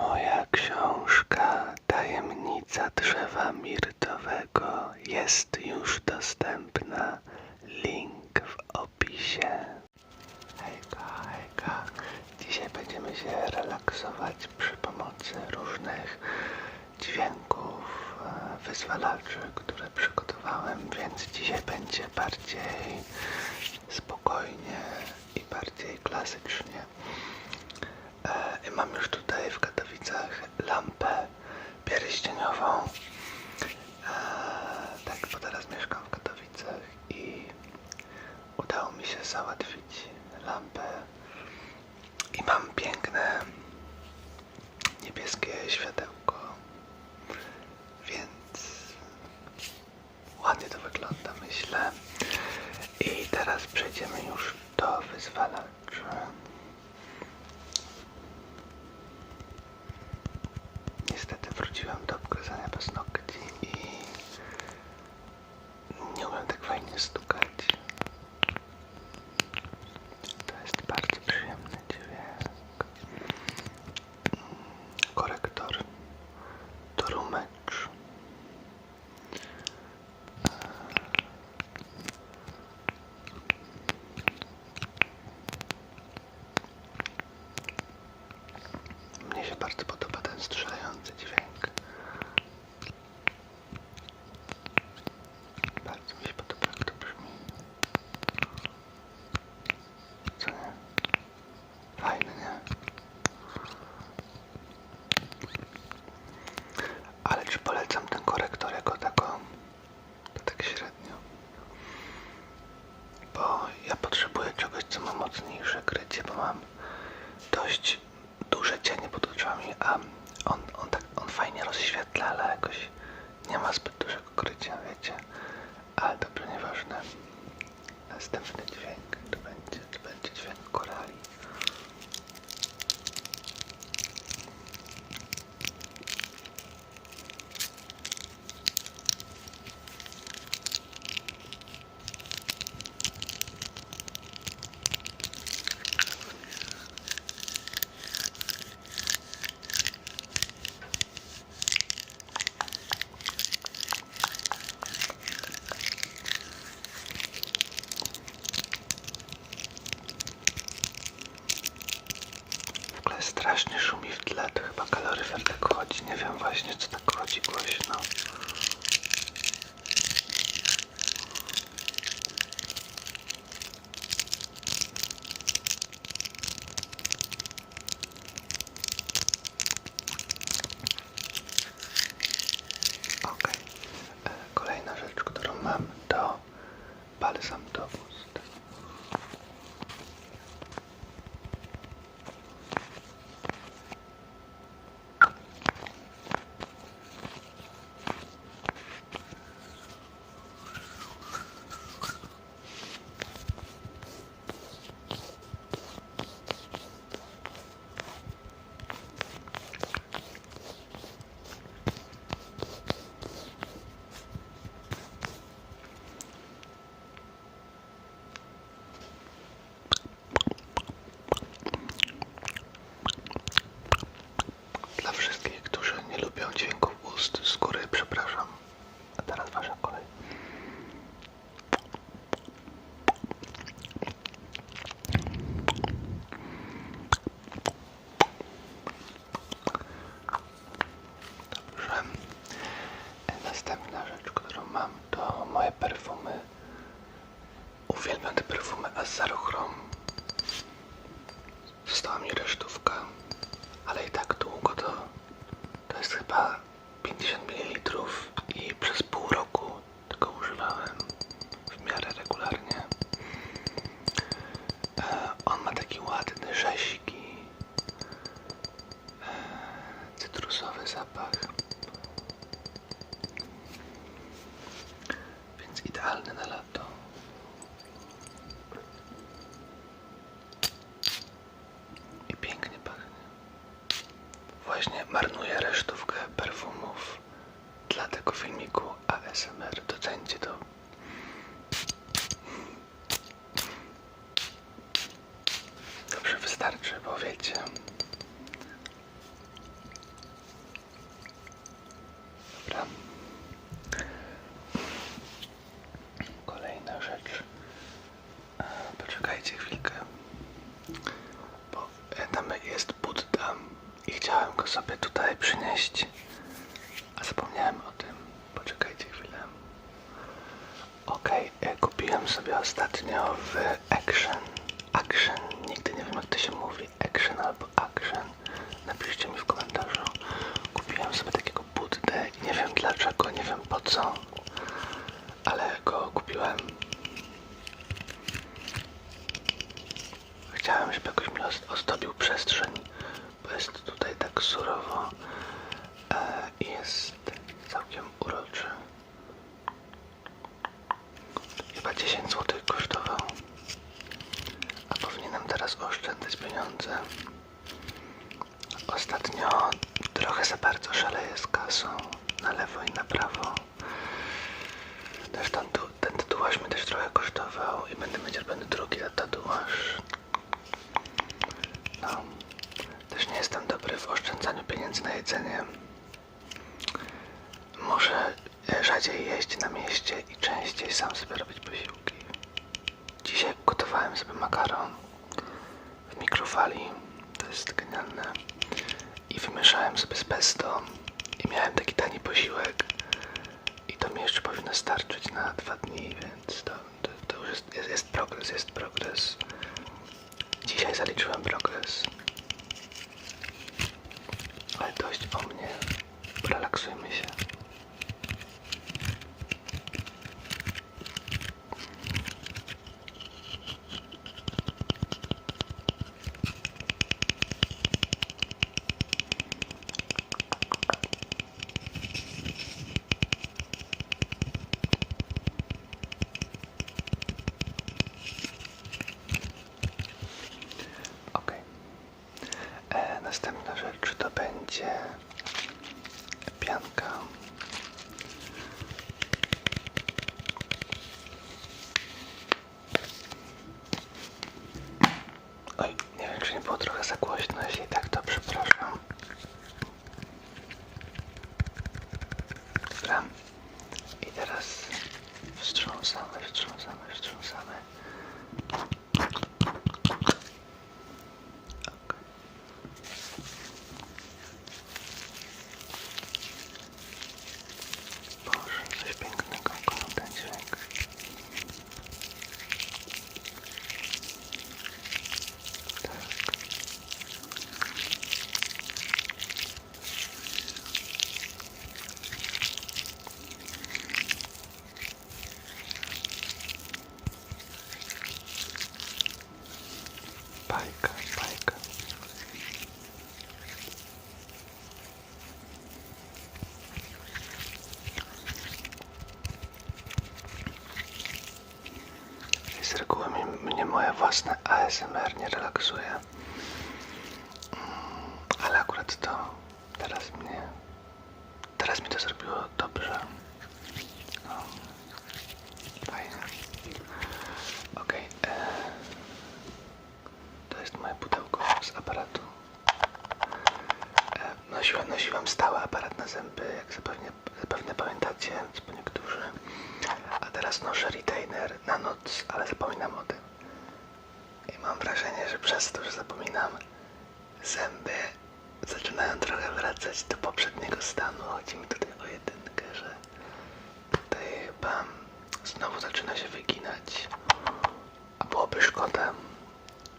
Moja książka Tajemnica drzewa mirtowego jest już dostępna. Link w opisie. Hejka, hejka. Dzisiaj będziemy się relaksować przy pomocy różnych dźwięków, e, wyzwalaczy, które przygotowałem, więc dzisiaj będzie bardziej spokojnie i bardziej klasycznie. E, Mam już tutaj w Katowicach lampę pierścieniową. E, Tak, bo teraz mieszkam w Katowicach i udało mi się załatwić lampę. I mam piękne niebieskie światełko, więc ładnie to wygląda, myślę. I teraz przejdziemy już do wyzwalaczy. Niestety wróciłem do obgryzania paznokci i nie umiem tak fajnie stukać. To jest bardzo przyjemny dźwięk. Korektor to rumecz. Mnie się bardzo podoba ten strzelający dźwięk. Bardzo mi się podoba, jak to brzmi. Co nie? Fajne, nie? Ale czy polecam ten korektor jako taką? To tak średnio. Bo ja potrzebuję czegoś, co ma mocniejsze krycie, bo mam dość duże cienie pod oczami, a on, on, tak, on fajnie rozświetla, ale jakoś nie ma zbyt dużego krycia, wiecie. Ale dobrze, nieważne. Następny dźwięk to będzie, to będzie dźwięk korali. W ogóle szumi w tle, to chyba kaloryfer tak chodzi. Nie wiem właśnie, co tak chodzi głośno. time you Dobra. Kolejna rzecz. E, poczekajcie chwilkę. Bo tam jest Buddha i chciałem go sobie tutaj przynieść. A zapomniałem o tym. Poczekajcie chwilę. Okej, okay, kupiłem sobie ostatnio w Action. Action, nigdy jak to się mówi. Action albo Action. Napiszcie mi w komentarzu. Kupiłem sobie takiego Buddę i nie wiem dlaczego, nie wiem po co, ale go kupiłem. Chciałem, żeby jakoś mi oz- ozdobił przestrzeń, bo jest tutaj tak surowo e, i jest całkiem uroczy. Chyba 10 zł kosztował. A powinienem teraz oszczędzać pieniądze. Ostatnio trochę za bardzo szaleję z kasą na lewo i na prawo. Zresztą tu, ten tatuaż mi też trochę kosztował i będę mieć robiony drugi tatuaż. No, też nie jestem dobry w oszczędzaniu pieniędzy na jedzenie. Muszę e, rzadziej jeść na mieście i częściej sam sobie robić posiłki. Dzisiaj gotowałem sobie makaron To jest genialne. I wymieszałem sobie z pesto i miałem taki tani posiłek. I to mi jeszcze powinno starczyć na dwa dni, więc to, to, to już jest, jest, jest progres, jest progres. Dzisiaj zaliczyłem progres. Ale dość o mnie. Relaksujmy się. Ok. E, następna rzecz to będzie pianka. Oj, nie wiem, czy nie było trochę za głośno. Jeśli tak, to przepraszam. Dobra. I teraz wstrząsamy, wstrząsamy, wstrząsamy. Boże, coś pięknego, kocham ten dźwięk. Tak. Bajka, bajka. Mi- mnie moje własne ASMR nie relaksuje. Mm, Ale akurat to teraz mnie. Teraz mi to zrobiło dobrze. No. Fajnie. Okej. e, To jest moje pudełko z aparatu. Nosiłem, nosiłem stały aparat na zęby, jak zapewne, zapewne pamiętacie, co niektórzy. A teraz noszę retainer na noc, ale zapominam o tym. I mam wrażenie, że przez to, że zapominam, zęby zaczynają trochę wracać do poprzedniego stanu. Chodzi mi tutaj o jedynkę, że tutaj chyba znowu zaczyna się wyginać. A byłoby szkoda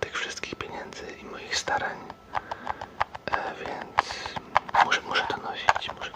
tych wszystkich pieniędzy i moich starań. E, więc muszę, muszę to nosić, muszę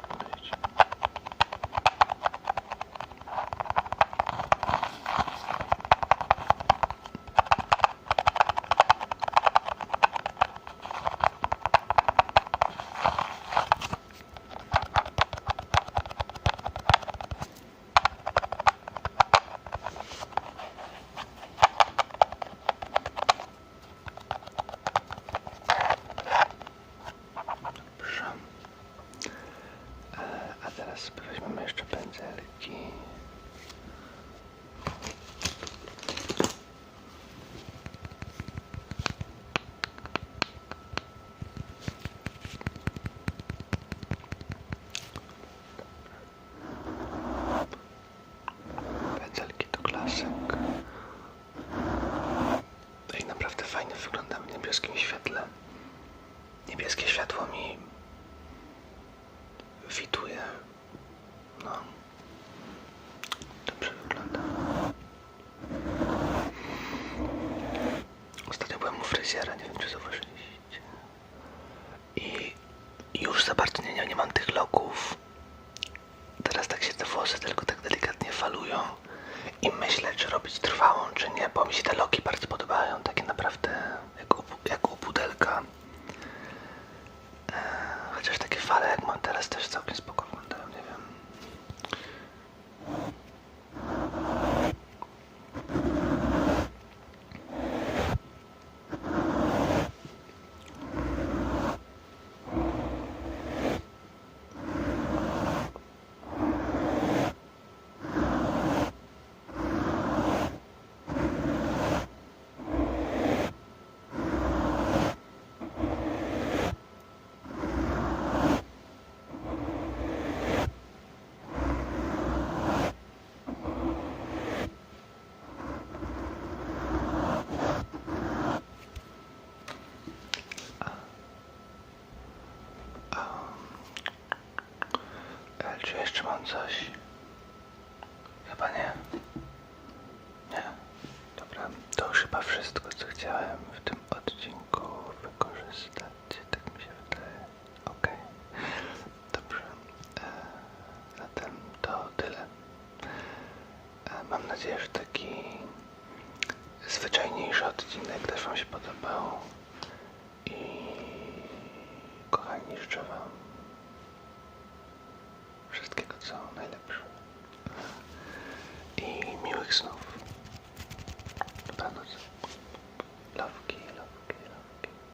coś? Chyba nie. Nie. Dobra, to już chyba wszystko, co chciałem w tym odcinku wykorzystać. Tak mi się wydaje. Okej. Dobrze. E, zatem to tyle. E, mam nadzieję, że taki zwyczajniejszy odcinek też Wam się podobał. I kochani, życzę Wam